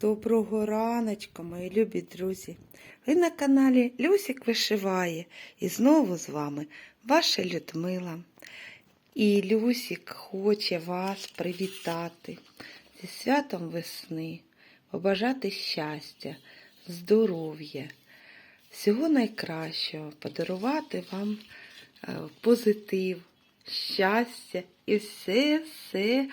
Доброго раночка, мої любі друзі. Ви на каналі Люсік Вишиває. І знову з вами ваша Людмила. І Люсік хоче вас привітати зі святом весни, побажати щастя, здоров'я, всього найкращого, подарувати вам е, позитив, щастя і все, все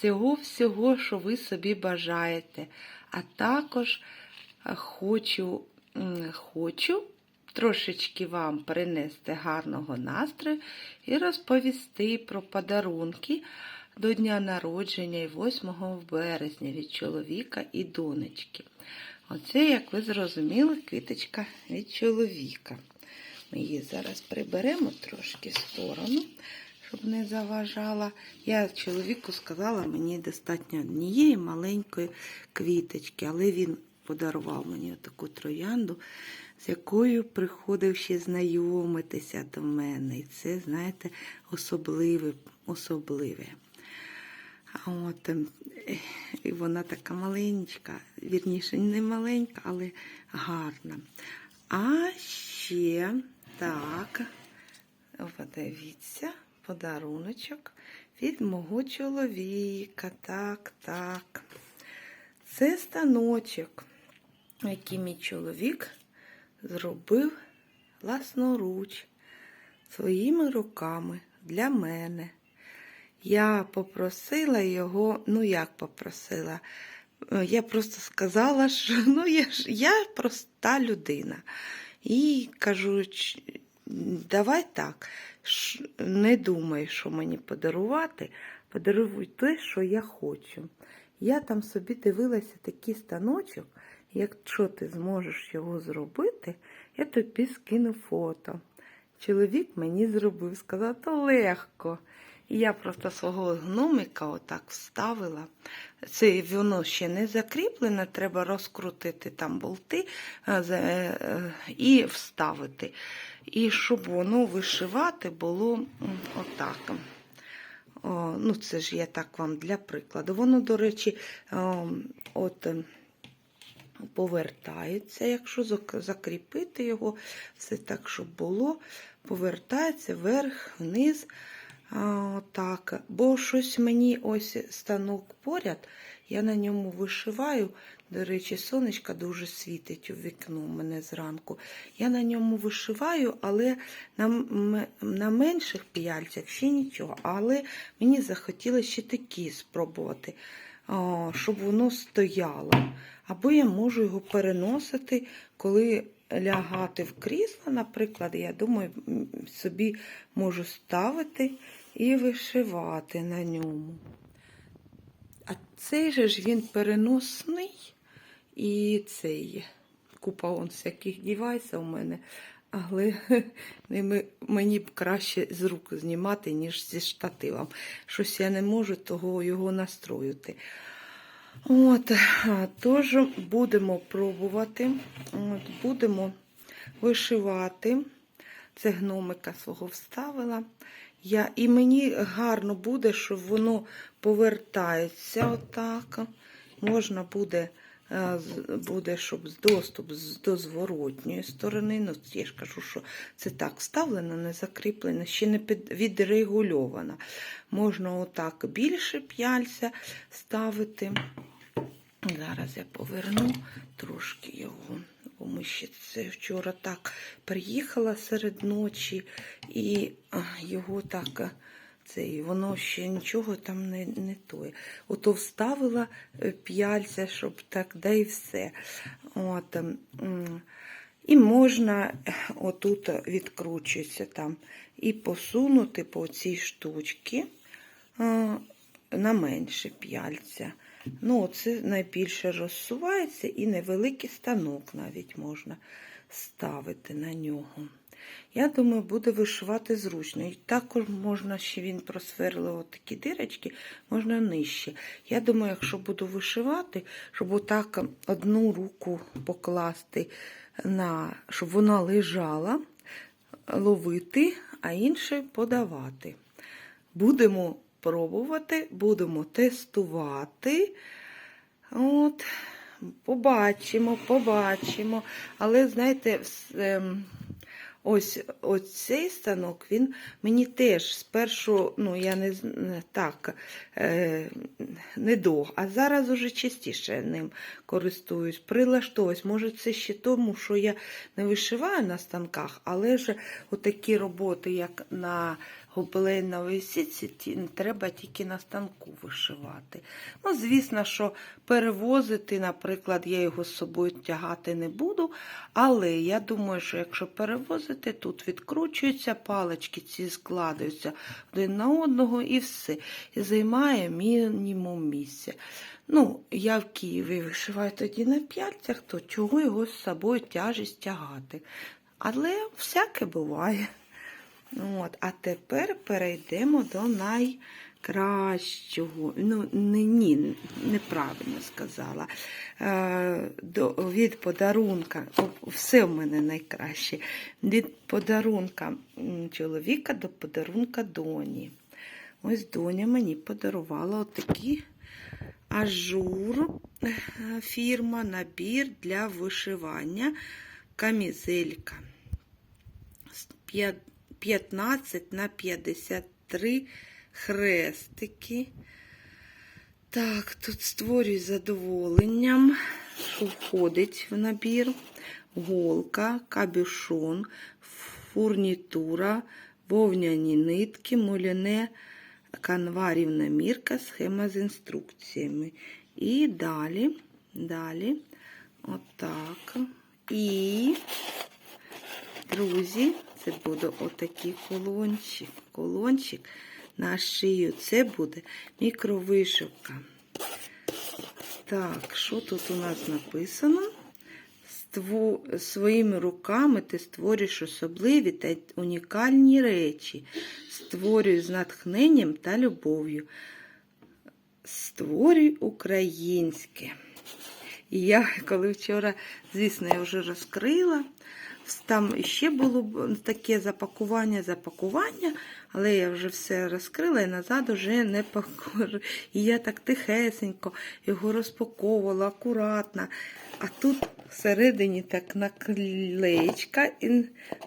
всього-всього, що ви собі бажаєте. А також е, хочу, хочу трошечки вам принести гарного настрою і розповісти про подарунки до дня народження і 8 березня від чоловіка і донечки. Оце, як ви зрозуміли, квіточка від чоловіка. Ми її зараз приберемо трошки в сторону щоб не заважала. Я чоловіку сказала, мені достатньо однієї маленької квіточки, але він подарував мені таку троянду, з якою приходив ще знайомитися до мене. І це, знаєте, особливе. особливе. А От, ем, і вона така маленька, вірніше, не маленька, але гарна. А ще так, подивіться, подаруночок від мого чоловіка. Так, так. Це станочок, який мій чоловік зробив власноруч своїми руками для мене. Я попросила його, ну як попросила? Я просто сказала, що ну, я, ж, я проста людина. І кажу, «Ч- давай так, не думай, що мені подарувати, подаруй те, що я хочу. Я там собі дивилася такий станочок, якщо ти зможеш його зробити, я тобі скину фото. Чоловік мені зробив, сказав, то легко. І я просто свого гномика отак вставила. Це воно ще не закріплене, треба розкрутити там болти е, за- е, і вставити. І щоб воно вишивати було отак. О, ну, це ж я так вам для прикладу. Воно, до речі, от е, повертається, якщо закріпити його, все так, щоб було, повертається вверх, вниз. Отак. Бо щось мені ось станок поряд, я на ньому вишиваю. До речі, сонечка дуже світить у вікно у мене зранку. Я на ньому вишиваю, але на, на менших п'яльцях ще нічого. Але мені захотілося ще такі спробувати, щоб воно стояло. Або я можу його переносити, коли лягати в крісло, наприклад, я думаю, собі можу ставити і вишивати на ньому. А цей же ж він переносний і цей купа он всяких дівайсів у мене. Але ними мені б краще з рук знімати, ніж зі штативом. Щось я не можу того його настроїти. От, тож будемо пробувати, от, будемо вишивати. Це гномика свого вставила. Я, і мені гарно буде, що воно повертається отак. Можна буде, буде щоб доступ до зворотньої сторони. Ну, я ж кажу, що це так вставлено, не закріплено, ще не відрегульовано. Можна отак більше п'яльця ставити. Зараз я поверну трошки його, бо ми ще це вчора так приїхала серед ночі, і його так, а, це, і воно ще нічого там не, не тоє. Ото вставила е, п'яльця, щоб так, да і все. От, ем, і можна е, отут відкручується там і посунути по цій штучці на менше п'яльця. Ну, це найбільше розсувається і невеликий станок навіть можна ставити на нього. Я думаю, буде вишивати зручно. І також можна ще він просверлив такі дирочки, можна нижче. Я думаю, якщо буду вишивати, щоб отак одну руку покласти, на, щоб вона лежала, ловити, а інше подавати. Будемо пробувати, будемо тестувати. От, побачимо, побачимо. Але знаєте, ем, ось, ось цей станок, він мені теж спершу, ну я не так е, недовго, а зараз уже частіше ним користуюсь, прилаштовуюсь. Може, це ще тому, що я не вишиваю на станках, але ж отакі роботи, як на гобеленовій сітці, ті- треба тільки на станку вишивати. Ну, звісно, що перевозити, наприклад, я його з собою тягати не буду, але я думаю, що якщо перевозити, тут відкручуються палички, ці складаються один на одного і все. І займає мінімум місця. Ну, я в Києві вишиваю тоді на п'яльцях, то чого його з собою тяжість тягати. Але всяке буває. От, а тепер перейдемо до найкращого. Ну, не, ні, неправильно сказала. Е, до, від подарунка. Все в мене найкраще. Від подарунка чоловіка до подарунка доні. Ось доня мені подарувала отакі ажур е, фірма, набір для вишивання камізелька. П'я- 15 на 53 хрестики. Так, тут створюю задоволенням, входить в набір. Голка, кабюшон, фурнітура, вовняні нитки, муляне канва рівномірка, схема з інструкціями. І далі, далі, отак. І Друзі, це буде отакий колончик. Колончик на шию. Це буде мікровишивка. Так, що тут у нас написано? Своїми руками ти створюєш особливі та унікальні речі. Створюй з натхненням та любов'ю. Створюй українське. І я, коли вчора, звісно, я вже розкрила, там ще було таке запакування, запакування, але я вже все розкрила і назад вже не пакую. І я так тихесенько його розпаковувала, акуратно. А тут всередині так наклеєчка і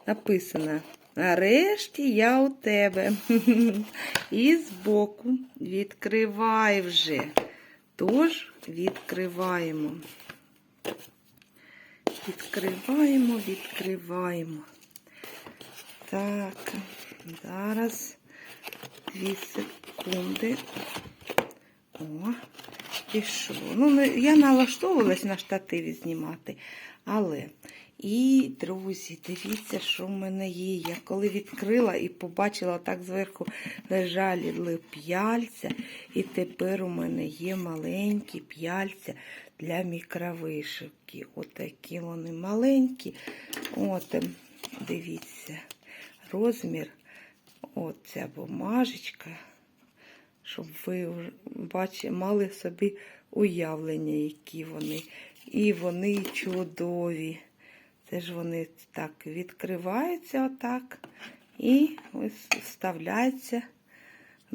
написано. Нарешті я у тебе. І збоку відкривай вже. Тож відкриваємо. Відкриваємо, відкриваємо. Так, зараз дві секунди. О, пішло. Ну, я налаштовувалась на штативі знімати, але. І, друзі, дивіться, що в мене є. Я коли відкрила і побачила, так зверху лежали п'яльця. І тепер у мене є маленькі п'яльця для мікровишивки. Отакі вони маленькі. От, ем, дивіться, розмір. От ця бумажечка, щоб ви бачили, мали собі уявлення, які вони. І вони чудові. Це ж вони так відкриваються отак і вставляються.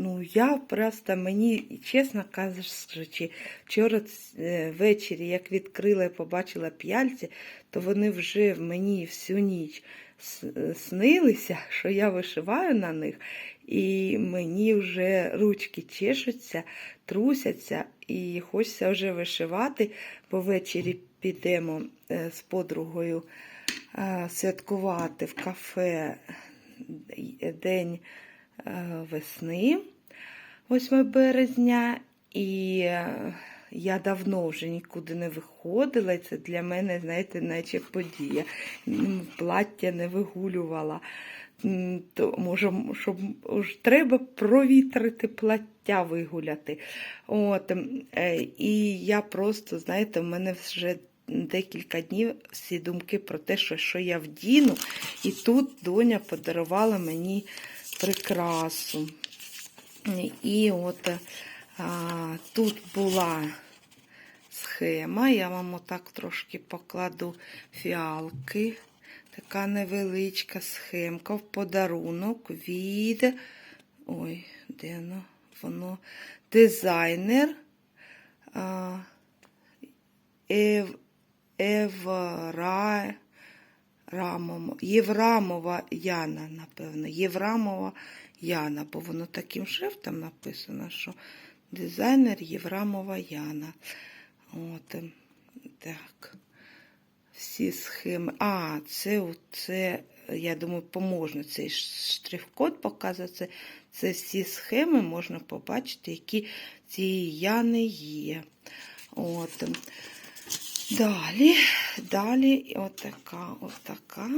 Ну, я просто мені, чесно кажучи, вчора е, ввечері, як відкрила і побачила п'яльці, то вони вже мені всю ніч снилися, що я вишиваю на них, і мені вже ручки чешуться, трусяться, і хочеться вже вишивати, бо ввечері підемо е, з подругою е, святкувати в кафе День весни, 8 березня, і е, я давно вже нікуди не виходила, це для мене, знаєте, наче подія. Плаття не вигулювала. То, може, щоб треба провітрити плаття вигуляти. От, е, і я просто, знаєте, в мене вже декілька днів всі думки про те, що, що я вдіну. І тут доня подарувала мені прикрасу. І от а, тут була схема, я вам отак трошки покладу фіалки. Така невеличка схемка в подарунок від. Ой, де воно? Воно дизайнер а, Ев, Евра, Рамомо, Єврамова Яна, напевно. Єврамова Яна, бо воно таким шрифтом написано, що дизайнер Єврамова Яна. От, ем, так. Всі схеми. А, це, це я думаю, поможна цей штрих-код показує. Це, всі схеми можна побачити, які цієї Яни є. От. Далі, далі отака, отака.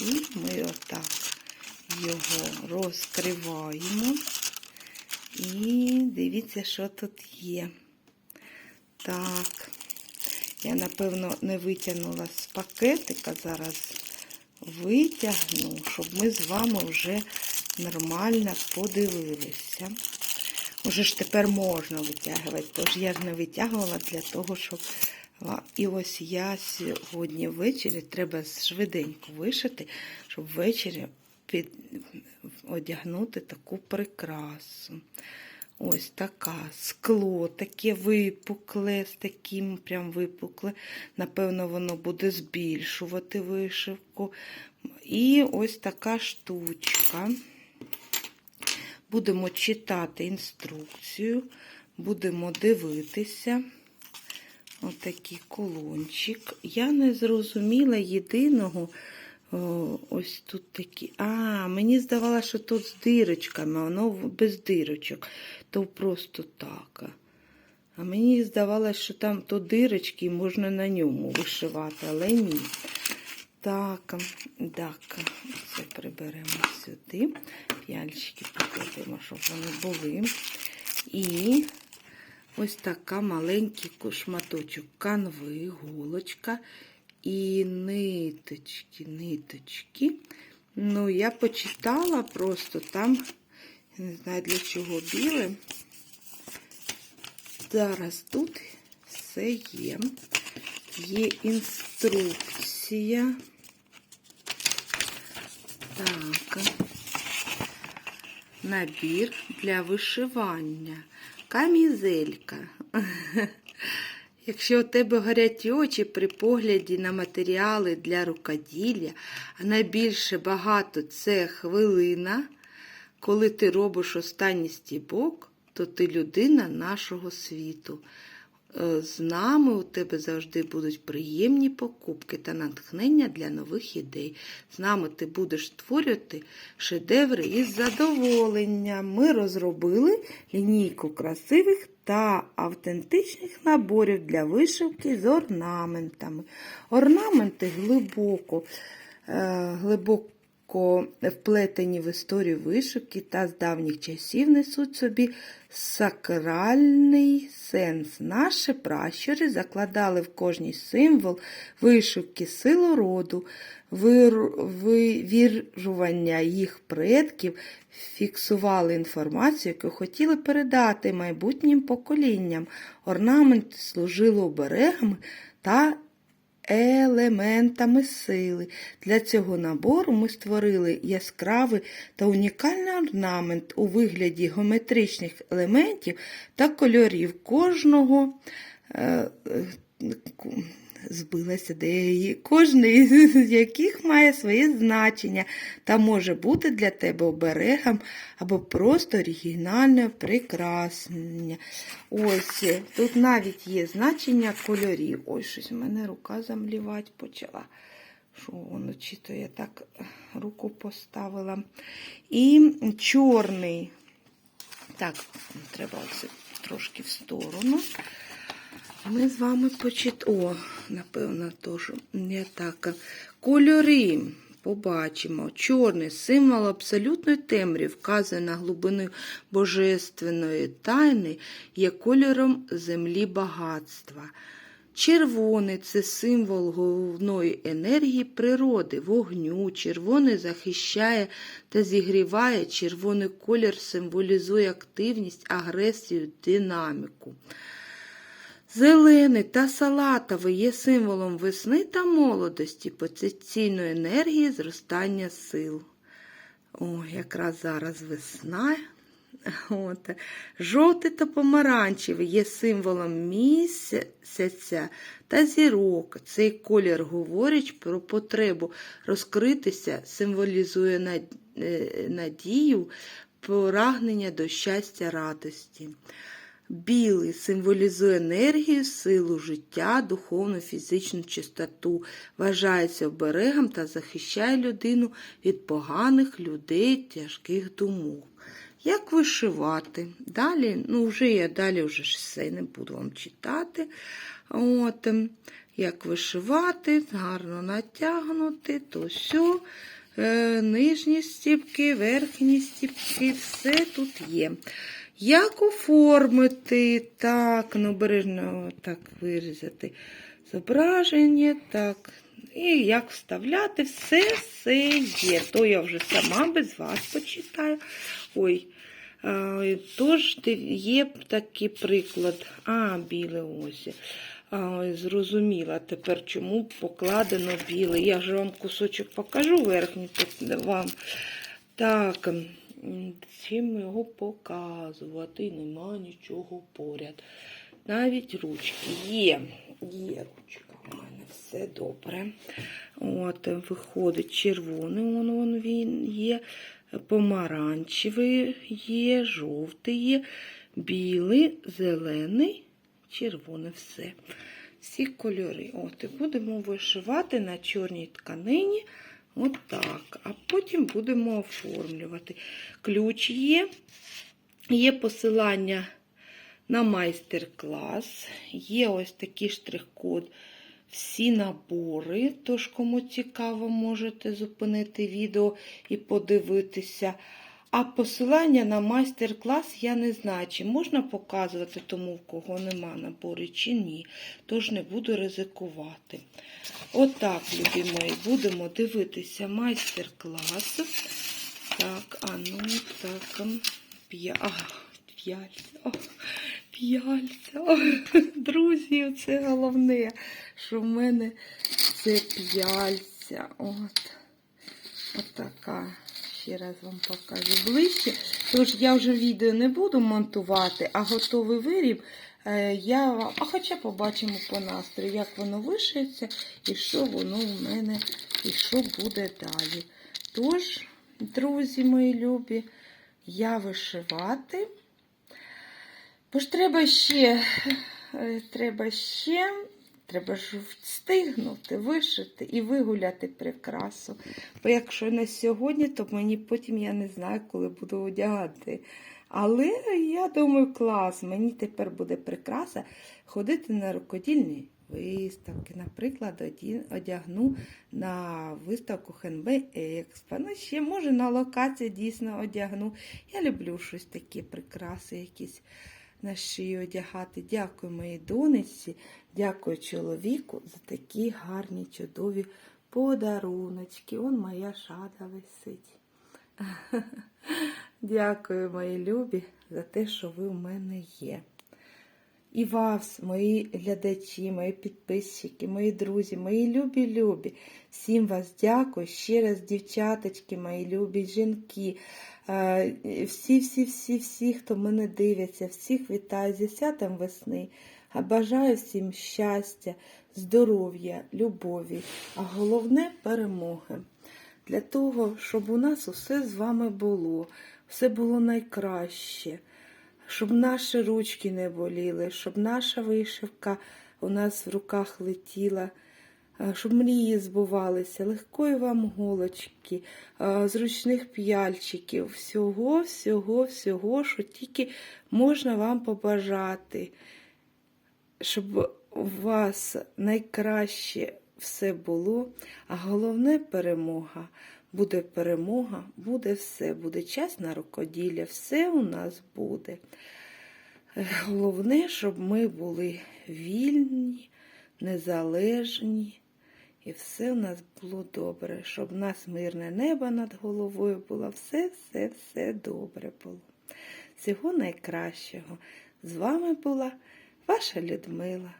І ми отак його розкриваємо. І дивіться, що тут є. Так, я, напевно, не витягнула з пакетика. Зараз витягну, щоб ми з вами вже нормально подивилися. Уже ж тепер можна витягувати, тож я ж не витягувала для того, щоб. І ось я сьогодні ввечері треба швиденько вишити, щоб ввечері під... одягнути таку прикрасу. Ось така скло, таке випукле, з таким прям випукле. Напевно, воно буде збільшувати вишивку. І ось така штучка. Будемо читати інструкцію, будемо дивитися. Отакий колончик. Я не зрозуміла єдиного. О, ось тут такі. А, мені здавалося, що тут з дирочками, воно без дирочок. То просто так. А мені здавалося, що там то дирочки можна на ньому вишивати, але ні. Так, так, це приберемо сюди. П'яльчики покладемо, щоб вони були. І ось така маленький шматочок канви, голочка і ниточки, ниточки. Ну, я почитала просто там, не знаю для чого біле. Зараз тут все є. Є інструкція. Так, набір для вишивання. Камізелька. Якщо у тебе горять очі при погляді на матеріали для рукоділля, а найбільше багато це хвилина, коли ти робиш останній стібок, то ти людина нашого світу. Е, З нами у тебе завжди будуть приємні покупки та натхнення для нових ідей. З нами ти будеш створювати шедеври із задоволенням. Ми розробили лінійку красивих та автентичних наборів для вишивки з орнаментами. Орнаменти глибоко, е, глибоко вплетені в історію вишивки та з давніх часів несуть собі сакральний сенс. Наші пращури закладали в кожній символ вишивки силу роду, вивіржування їх предків, фіксували інформацію, яку хотіли передати майбутнім поколінням. Орнаменти служили оберегами та елементами сили. Для цього набору ми створили яскравий та унікальний орнамент у вигляді геометричних елементів та кольорів кожного. Е, збилася де кожний з яких має своє значення та може бути для тебе оберегом або просто оригінальне прикраснення. Ось тут навіть є значення кольорів. Ось щось в мене рука замлівати почала. Що воно, чи то я так руку поставила. І чорний. Так, треба оце трошки в сторону. Ми з вами почит... О, напевно, теж не так. Кольори побачимо. Чорний символ абсолютної темрі, вказує на глибину божественної тайни, є кольором землі багатства. Червоний це символ головної енергії природи, вогню. Червоний захищає та зігріває. Червоний колір символізує активність, агресію, динаміку. Зелений та салатовий є символом весни та молодості, потенційної енергії, зростання сил. О, якраз зараз весна, От. Жовтий та помаранчевий є символом місяця та зірок. Цей колір говорить про потребу розкритися, символізує е, надію, прагнення до щастя, радості. Білий символізує енергію, силу життя, духовну, фізичну чистоту, вважається оберегом та захищає людину від поганих людей, тяжких думок. Як вишивати? Далі, ну вже я далі вже все не буду вам читати. От, ем, як вишивати, гарно натягнути, то все. Нижні стіпки, верхні стіпки, все тут є. Як оформити? Так, ну обережно так вирізати зображення, так. І як вставляти, все все є. То я вже сама без вас почитаю. Ой. Тож є такий приклад. А, біле ось. А, зрозуміла тепер, чому покладено біле. Я ж вам кусочок покажу верхній вам. Так, чим його показувати? Нема нічого поряд. Навіть ручки є. Є ручка у мене, все добре. От, виходить червоний, вон, вон він є, помаранчевий є, жовтий є, білий, зелений, червоний, все. Всі кольори. От, і будемо вишивати на чорній тканині. Отак. А потім будемо оформлювати. Ключ є, є посилання на майстер-клас. Є ось такий штрих-код. Всі набори. Тож, кому цікаво, можете зупинити відео і подивитися. А посилання на майстер-клас я не знаю, чи можна показувати тому, в кого нема набору, чи ні. Тож не буду ризикувати. Отак, любі мої, будемо дивитися майстер-клас. Так, а ну так. П'я... П'яльця. П'яльця. Друзі, це головне, що в мене це п'яльця. От. От така. Ще раз вам покажу ближче. Тож я вже відео не буду монтувати, а готовий виріб. е, Я, вам- а хоча побачимо по настрою, як воно вишиється і що воно у мене, і що буде далі. Тож, друзі мої любі, я вишивати. Бо ж треба ще, е, треба ще, треба ж встигнути, вишити і вигуляти прикрасу. Бо якщо не сьогодні, то мені потім я не знаю, коли буду одягати. Але я думаю, клас, мені тепер буде прикраса ходити на рукодільні виставки. Наприклад, одягну на виставку ХНБ Експо. Ну, ще може на локації дійсно одягну. Я люблю щось таке прикраси, якісь на шию одягати. Дякую моїй донечці, дякую чоловіку за такі гарні, чудові подаруночки. Он моя шада висить. Дякую, мої любі, за те, що ви у мене є. І вас, мої глядачі, мої підписчики, мої друзі, мої любі-любі. Всім вас дякую. Ще раз, дівчаточки, мої любі жінки. Всі-всі-всі-всі, хто мене дивиться, всіх вітаю зі святом весни. А Бажаю всім щастя, здоров'я, любові, а головне перемоги. Для того, щоб у нас усе з вами було, все було найкраще щоб наші ручки не боліли, щоб наша вишивка у нас в руках летіла, е, щоб мрії збувалися, легкої вам голочки, е, зручних п'яльчиків, всього, всього, всього, що тільки можна вам побажати, щоб у вас найкраще все було, а головне перемога. Буде перемога, буде все, буде час на рукоділля, все у нас буде. Головне, щоб ми були вільні, незалежні, і все у нас було добре, щоб у нас мирне небо над головою було, все, все, все добре було. Всього найкращого. З вами була ваша Людмила.